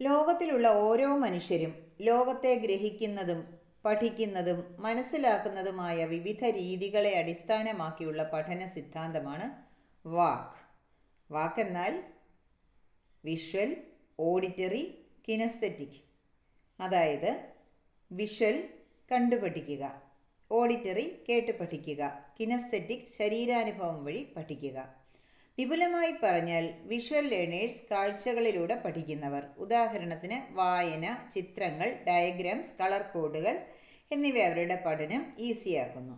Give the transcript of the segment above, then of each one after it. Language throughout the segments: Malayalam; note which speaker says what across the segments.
Speaker 1: ലോകത്തിലുള്ള ഓരോ മനുഷ്യരും ലോകത്തെ ഗ്രഹിക്കുന്നതും പഠിക്കുന്നതും മനസ്സിലാക്കുന്നതുമായ വിവിധ രീതികളെ അടിസ്ഥാനമാക്കിയുള്ള പഠന സിദ്ധാന്തമാണ് വാക്ക്. വാക്കെന്നാൽ വിഷ്വൽ ഓഡിറ്ററി കിനസ്തറ്റിക്. അതായത് വിഷ്വൽ കണ്ടു പഠിക്കുക ഓഡിറ്ററി കേട്ട് പഠിക്കുക കിനസ്തറ്റിക് ശരീരാനുഭവം വഴി പഠിക്കുക. വിപുലമായി പറഞ്ഞാൽ വിഷ്വൽ ലേണേഴ്സ് കാഴ്ചകളിലൂടെ പഠിക്കുന്നവർ. ഉദാഹരണത്തിന് വായന ചിത്രങ്ങൾ ഡയഗ്രാംസ് കളർ കോഡുകൾ എന്നിവ അവരുടെ പഠനം ഈസിയാക്കുന്നു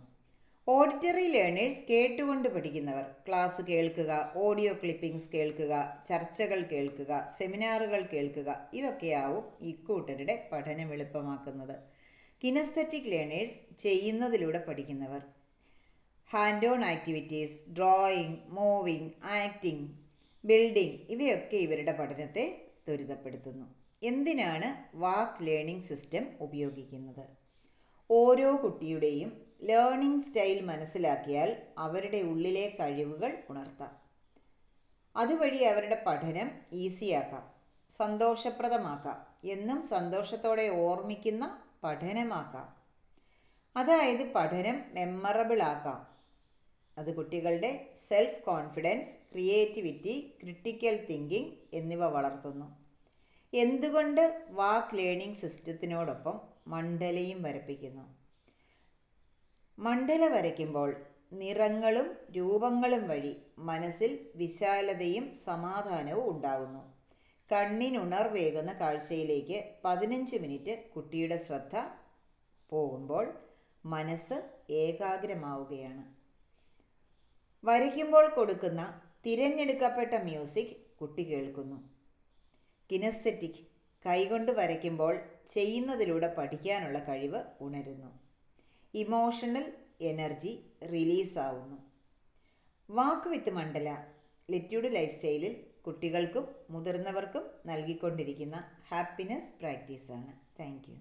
Speaker 1: ഓഡിറ്ററി ലേണേഴ്സ് കേട്ടുകൊണ്ട് പഠിക്കുന്നവർ. ക്ലാസ് കേൾക്കുക ഓഡിയോ ക്ലിപ്പിംഗ്സ് കേൾക്കുക ചർച്ചകൾ കേൾക്കുക സെമിനാറുകൾ കേൾക്കുക ഇതൊക്കെയാവും ഇക്കൂട്ടരുടെ പഠനം എളുപ്പമാക്കുന്നത്. കിനസ്തറ്റിക് ലേണേഴ്സ് ചെയ്യുന്നതിലൂടെ പഠിക്കുന്നവർ. Hand on activities drawing moving acting building ഇവയൊക്കെ ഇവരുടെ പഠനത്തെ ത്വരിതപ്പെടുത്തുന്നു. എന്തിനാണ് വാക്ക് ലേണിംഗ് സിസ്റ്റം ഉപയോഗിക്കുന്നത്? ഓരോ കുട്ടിയുടെയും ലേണിംഗ് സ്റ്റൈൽ മനസ്സിലാക്കിയാൽ അവരുടെ ഉള്ളിലെ കഴിവുകൾ ഉണർത്താം. അതുവഴി അവരുടെ പഠനം ഈസിയാക്കാം സന്തോഷപ്രദമാക്കാം എന്നും സന്തോഷത്തോടെ ഓർമ്മിക്കുന്ന പഠനമാക്കാം. അതായത് പഠനം മെമ്മറബിൾ ആക്കാം അത് കുട്ടികളുടെ self confidence creativity critical thinking എന്നിവ വളർത്തുന്നു. എന്തുകൊണ്ട് വാക്ക് ലേണിംഗ് സിസ്റ്റത്തിനോടൊപ്പം മണ്ഡലയും വരപ്പിക്കുന്നു? മണ്ഡല വരയ്ക്കുമ്പോൾ നിറങ്ങളും രൂപങ്ങളും വഴി മനസ്സിൽ വിശാലതയും സമാധാനവും ഉണ്ടാകുന്നു. കണ്ണിനുണർവേകുന്ന കാഴ്ചയിലേക്ക് പതിനഞ്ച് മിനിറ്റ് കുട്ടിയുടെ ശ്രദ്ധ പോകുമ്പോൾ മനസ്സ് ഏകാഗ്രമാവുകയാണ്. വരയ്ക്കുമ്പോൾ കൊടുക്കുന്ന തിരഞ്ഞെടുക്കപ്പെട്ട മ്യൂസിക് കുട്ടി കേൾക്കുന്നു. കിനസ്തെറ്റിക് കൈകൊണ്ട് വരയ്ക്കുമ്പോൾ ചെയ്യുന്നതിലൂടെ പഠിക്കാനുള്ള കഴിവ് ഉണരുന്നു. ഇമോഷണൽ എനർജി റിലീസാവുന്നു വാക്ക് വിത്ത് മണ്ഡല ലിറ്റ്യൂഡ് ലൈഫ് സ്റ്റൈലിൽ കുട്ടികൾക്കും മുതിർന്നവർക്കും നൽകിക്കൊണ്ടിരിക്കുന്ന ഹാപ്പിനെസ് പ്രാക്ടീസാണ് താങ്ക് യു